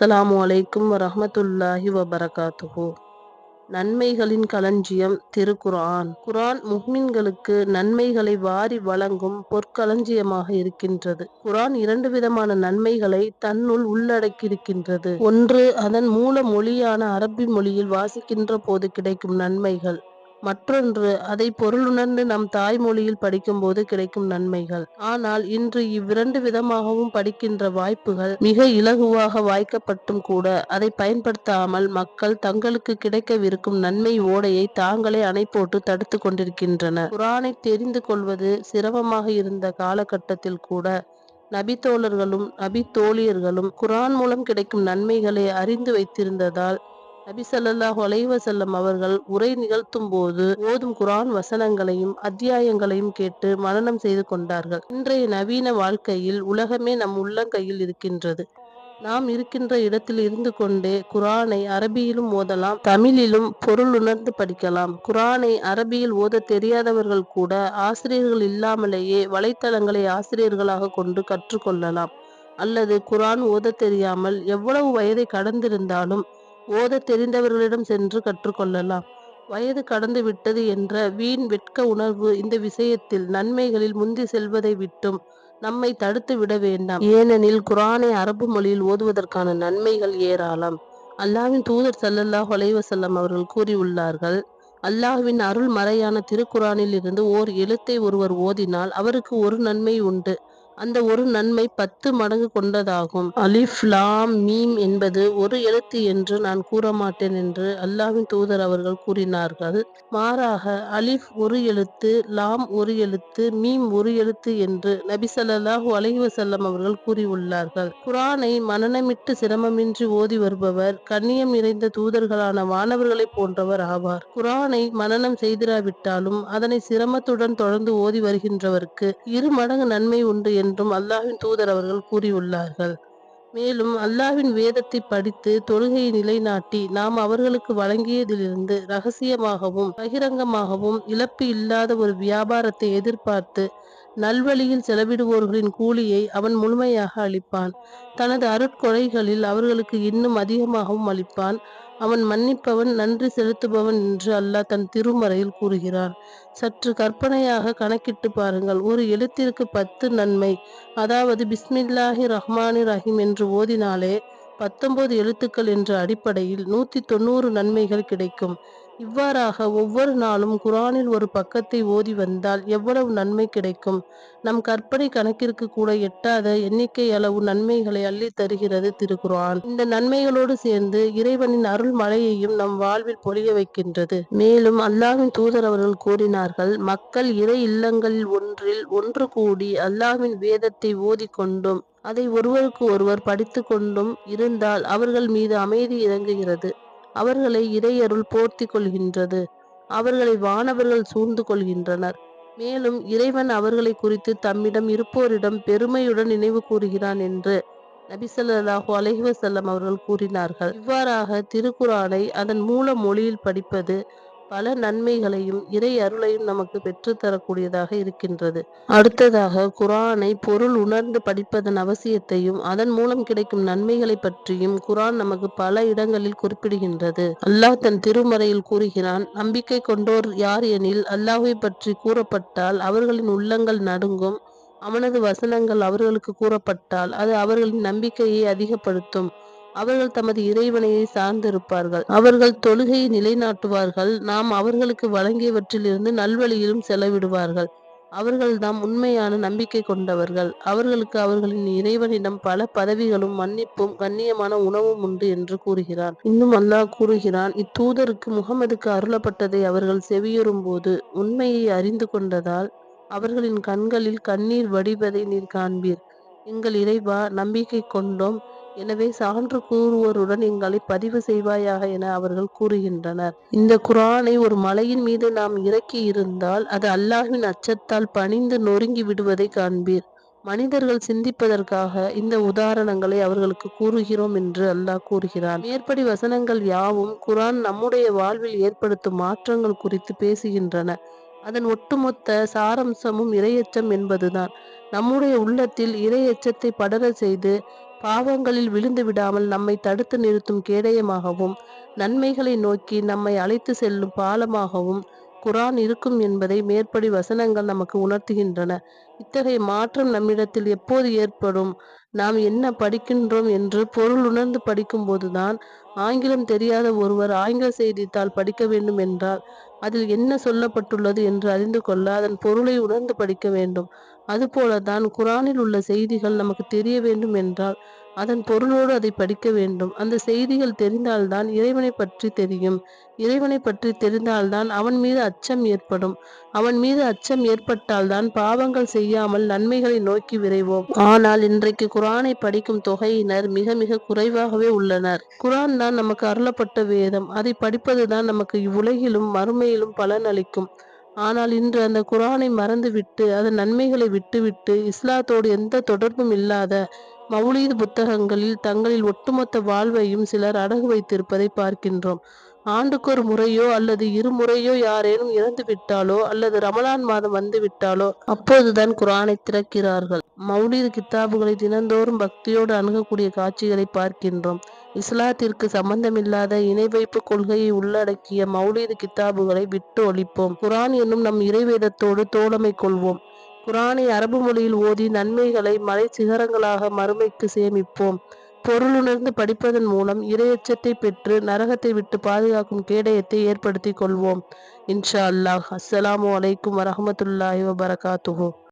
அஸ்ஸலாமு அலைக்கும் வரஹ்மத்துல்லாஹி வபரகாத்துஹு. நன்மைகளின் களஞ்சியம் திருக்குரான் குரான் முஹ்மின்களுக்கு நன்மைகளை வாரி வழங்கும் பொற்களஞ்சியமாக இருக்கின்றது. குரான் இரண்டு விதமான நன்மைகளை தன்னுள் உள்ளடக்கியிருக்கின்றது. ஒன்று அதன் மூல மொழியான அரபி மொழியில் வாசிக்கின்ற போது கிடைக்கும் நன்மைகள். மற்றொன்று அதை பொருளுணர்ந்து நம் தாய்மொழியில் படிக்கும்போது கிடைக்கும் நன்மைகள். ஆனால் இன்று இவ்விரண்டு விதமாகவும் படிக்கின்ற வாய்ப்புகள் மிக இலகுவாக வாய்க்கப்பட்டும் கூட அதை பயன்படுத்தாமல் மக்கள் தங்களுக்கு கிடைக்கவிருக்கும் நன்மை ஓடையை தாங்களே அணை போட்டு தடுத்து கொண்டிருக்கின்றனர் குரானை தெரிந்து கொள்வது சிரமமாக இருந்த காலகட்டத்தில் கூட நபி தோழர்களும் நபி தோழியர்களும் குரான் மூலம் கிடைக்கும் நன்மைகளை அறிந்து வைத்திருந்ததால் நபி சல்லாஹூ அலைவசல்லம் அவர்கள் உரை நிகழ்த்தும் போது ஓதும் குரான் வசனங்களையும் அத்தியாயங்களையும் கேட்டு மனநம் செய்து கொண்டார்கள். இன்றைய நவீன வாழ்க்கையில் உலகமே நம் உள்ளங்கையில் இருக்கின்றது. நாம் இருக்கின்ற இடத்தில் இருந்து கொண்டே குரானை அரபியிலும் ஓதலாம் தமிழிலும் பொருள் உணர்ந்து படிக்கலாம். குரானை அரபியில் ஓத தெரியாதவர்கள் கூட ஆசிரியர்கள் இல்லாமலேயே வலைத்தளங்களை ஆசிரியர்களாக கொண்டு கற்றுக்கொள்ளலாம் அல்லது குரான் ஓத தெரியாமல் எவ்வளவு வயதை கடந்திருந்தாலும் ஓத தெரிந்தவர்களிடம் சென்று கற்றுக்கொள்ளலாம். வயது கடந்து விட்டது என்ற வீண் வெட்க உணர்வு இந்த விஷயத்தில் நன்மைகளில் முந்தி செல்வதை விட்டும் நம்மை தடுத்து விட வேண்டாம். ஏனெனில் குரானை அரபு மொழியில் ஓதுவதற்கான நன்மைகள் ஏராளம். அல்லாஹ்வின் தூதர் சல்லல்லாஹ் ஒலைவசல்லம் அவர்கள் கூறியுள்ளார்கள் அல்லாஹ்வின் அருள் மறையான திருக்குறானில் இருந்து ஓர் எழுத்தை ஒருவர் ஓதினால் அவருக்கு ஒரு நன்மை உண்டு. அந்த ஒரு நன்மை பத்து மடங்கு கொண்டதாகும். அலிஃப் லாம் மீம் என்பது ஒரு எழுத்து என்று நான் கூற மாட்டேன் என்று அல்லாவின் தூதர் அவர்கள் கூறினார்கள். மாறாக அலிஃப் ஒரு எழுத்து லாம் ஒரு எழுத்து மீம் ஒரு எழுத்து என்று நபி ஸல்லல்லாஹு அலைஹி அவர்கள் கூறியுள்ளார்கள். குரானை மனனமிட்டு சிரமமின்றி ஓதி வருபவர் கண்ணியம் நிறைந்த தூதர்களான வானவர்களைப் போன்றவர் ஆவார். குரானை மனனம் செய்திராவிட்டாலும் அதனை சிரமத்துடன் தொடர்ந்து ஓதி வருகின்றவருக்கு இரு மடங்கு நன்மை உண்டு என்று என்றும் அல்லாஹின் தூதர் அவர்கள் கூறியுள்ளார்கள். மேலும் அல்லாஹ்வின் வேதத்தை படித்து தொழுகையை நிலைநாட்டி நாம் அவர்களுக்கு வழங்கியதிலிருந்து ரகசியமாகவும் பகிரங்கமாகவும் இழப்பு இல்லாத ஒரு வியாபாரத்தை எதிர்பார்த்து நல்வழியில் செலவிடுவோர்களின் கூலியை அவன் முழுமையாக அளிப்பான். தனது அருட்கொலைகளில் அவர்களுக்கு இன்னும் அதிகமாகவும் அளிப்பான். அவன் மன்னிப்பவன் நன்றி செலுத்துபவன் என்று அல்லாஹ் தன் திருமறையில் கூறுகிறான் சற்று கற்பனையாக கணக்கிட்டு பாருங்கள். ஒரு எழுத்திற்கு பத்து நன்மை. அதாவது பிஸ்மில்லாஹி ரஹ்மானி ரஹீம் என்று ஓதினாலே பத்தொன்பது எழுத்துக்கள் என்ற அடிப்படையில் நூத்தி தொண்ணூறு நன்மைகள் கிடைக்கும். இவ்வாறாக ஒவ்வொரு நாளும் குரானில் ஒரு பக்கத்தை ஓதி வந்தால் எவ்வளவு நன்மை கிடைக்கும்? நம் கற்பனை கணக்கிற்கு கூட எட்டாத எண்ணிக்கை அளவு நன்மைகளை அள்ளி தருகிறது திருக்குரான் இந்த நன்மைகளோடு சேர்ந்து இறைவனின் அருள் மழையையும் நம் வாழ்வில் பொழிய வைக்கின்றது. மேலும் அல்லாஹ்வின் தூதர் அவர்கள் கூறினார்கள் மக்கள் இறை இல்லங்களில் ஒன்றில் ஒன்று கூடி அல்லாவின் வேதத்தை ஓதிக்கொண்டும் அதை ஒருவருக்கு ஒருவர் படித்து கொண்டும் இருந்தால் அவர்கள் மீது அமைதி இறங்குகிறது. அவர்களை இறையருள் போர்த்தி கொள்கின்றது அவர்களை வானவர்கள் சூழ்ந்து கொள்கின்றனர் மேலும் இறைவன் அவர்களை குறித்து தம்மிடம் இருப்போரிடம் பெருமையுடன் நினைவு கூறுகிறான் என்று நபிசல்லாஹு அலஹி வசல்லம் அவர்கள் கூறினார்கள். இவ்வாறாக திருக்குறானை அதன் மூல மொழியில் படிப்பது பல நன்மைகளையும் இறை அருளையும் நமக்கு பெற்றுத்தரக்கூடியதாக இருக்கின்றது. அடுத்ததாக குரானை பொருள் உணர்ந்து படிப்பதன் அவசியத்தையும் அதன் மூலம் கிடைக்கும் நன்மைகளை பற்றியும் குரான் நமக்கு பல இடங்களில் குறிப்பிடுகின்றது. அல்லாஹ் தன் திருமறையில் கூறுகிறான் நம்பிக்கை கொண்டோர் யார் எனில் அல்லாஹை பற்றி கூறப்பட்டால் அவர்களின் உள்ளங்கள் நடுங்கும். அவனது வசனங்கள் அவர்களுக்கு கூறப்பட்டால் அது அவர்களின் நம்பிக்கையை அதிகப்படுத்தும். அவர்கள் தமது இறைவனையை சார்ந்திருப்பார்கள். அவர்கள் தொழுகையை நிலைநாட்டுவார்கள். நாம் அவர்களுக்கு வழங்கியவற்றிலிருந்து நல்வழியிலும் செலவிடுவார்கள். அவர்கள்தாம் உண்மையான நம்பிக்கை கொண்டவர்கள். அவர்களுக்கு அவர்களின் இறைவனிடம் பல பதவிகளும் மன்னிப்பும் கண்ணியமான உணவும் உண்டு என்று கூறுகிறான் இன்னும் அல்லாஹ் கூறுகிறான் இத்தூதருக்கு முகமதுக்கு அருளப்பட்டதை அவர்கள் செவியுறும் போது உண்மையை அறிந்து கொண்டதால் அவர்களின் கண்களில் கண்ணீர் வடிவதை நீர் காண்பீர். எங்கள் இறைவா நம்பிக்கை கொண்டோம். எனவே சான்று கூறுவோருடன் எங்களை பதிவு செய்வாயாக என அவர்கள் கூறுகின்றனர். இந்த குரானை ஒரு மலையின் மீது நாம் இறக்கி இருந்தால் அது அல்லாஹின் அச்சத்தால் பணிந்து நொறுங்கி விடுவதை காண்பீர். மனிதர்கள் சிந்திப்பதற்காக இந்த உதாரணங்களை அவர்களுக்கு கூறுகிறோம் என்று அல்லாஹ் கூறுகிறான். மேற்படி வசனங்கள் யாவும் குரான் நம்முடைய வாழ்வில் ஏற்படுத்தும் மாற்றங்கள் குறித்து பேசுகின்றன. அதன் ஒட்டுமொத்த சாரம்சமும் இரையச்சம் என்பதுதான். நம்முடைய உள்ளத்தில் இறையச்சத்தை படர செய்து பாவங்களில் விழுந்து விடாமல் நம்மை தடுத்து நிறுத்தும் கேடயமாகவும் நன்மைகளை நோக்கி நம்மை அழைத்து செல்லும் பாலமாகவும் குரான் இருக்கும் என்பதை மேற்படி வசனங்கள் நமக்கு உணர்த்துகின்றன. இத்தகைய மாற்றம் நம்மிடத்தில் எப்போது ஏற்படும்? நாம் என்ன படிக்கின்றோம் என்று பொருள் உணர்ந்து படிக்கும்போதுதான் ஆங்கிலம் தெரியாத ஒருவர் ஆங்கில செய்தித்தாள் படிக்க வேண்டும் என்றால் அதில் என்ன சொல்லப்பட்டுள்ளது என்று அறிந்து கொள்ள அதன் பொருளை உணர்ந்து படிக்க வேண்டும். அதுபோலதான் குரானில் உள்ள செய்திகள் நமக்கு தெரிய வேண்டும் என்றால் அதன் பொருளோடு அதை படிக்க வேண்டும். அந்த செய்திகள் தெரிந்தால்தான் இறைவனை பற்றி தெரியும். இறைவனை பற்றி தெரிந்தால்தான் அவன் மீது அச்சம் ஏற்படும். அவன் மீது அச்சம் ஏற்பட்டால்தான் பாவங்கள் செய்யாமல் நன்மைகளை நோக்கி விரைவோம். ஆனால் இன்றைக்கு குரானை படிக்கும் தொகையினர் மிக மிக குறைவாகவே உள்ளனர். குரான் தான் நமக்கு அருளப்பட்ட வேதம். அதை படிப்பதுதான் நமக்கு இவ்வுலகிலும் மறுமையிலும் பலன் அளிக்கும் ஆனால் இன்று அந்த குரானை மறந்துவிட்டு அதன் நன்மைகளை விட்டுவிட்டு இஸ்லாத்தோடு எந்த தொடர்பும் இல்லாத மௌலீது புத்தகங்களில் தங்களில் ஒட்டுமொத்த வாழ்வையும் சிலர் அடகு வைத்திருப்பதை பார்க்கின்றோம். ஆண்டுக்கு ஒரு முறையோ அல்லது இருமுறையோ யாரேனும் இறந்து விட்டாலோ அல்லது ரமலான் மாதம் வந்து விட்டாலோ அப்போதுதான் குரானை திறக்கிறார்கள். மௌலீது கித்தாபுகளை தினந்தோறும் பக்தியோடு அணுகக்கூடிய காட்சிகளை பார்க்கின்றோம். இஸ்லாத்திற்கு சம்பந்தமில்லாத இணை வைப்பு கொள்கையை உள்ளடக்கிய மௌலீது கித்தாபுகளை விட்டு ஒழிப்போம். குரான் என்னும் நம் இறைவேதத்தோடு தோழமை கொள்வோம். குரானை அரபு மொழியில் ஓதி நன்மைகளை மலை சிகரங்களாக மறுமைக்கு சேமிப்போம். பொருளுணர்ந்து படிப்பதன் மூலம் இரையச்சத்தை பெற்று நரகத்தை விட்டு பாதுகாக்கும் கேடயத்தை ஏற்படுத்தி கொள்வோம். இன்ஷா அல்லாஹ். அஸ்ஸலாமு அலைக்கும் வரஹமத்துல்லாஹி வபரகாத்துஹு.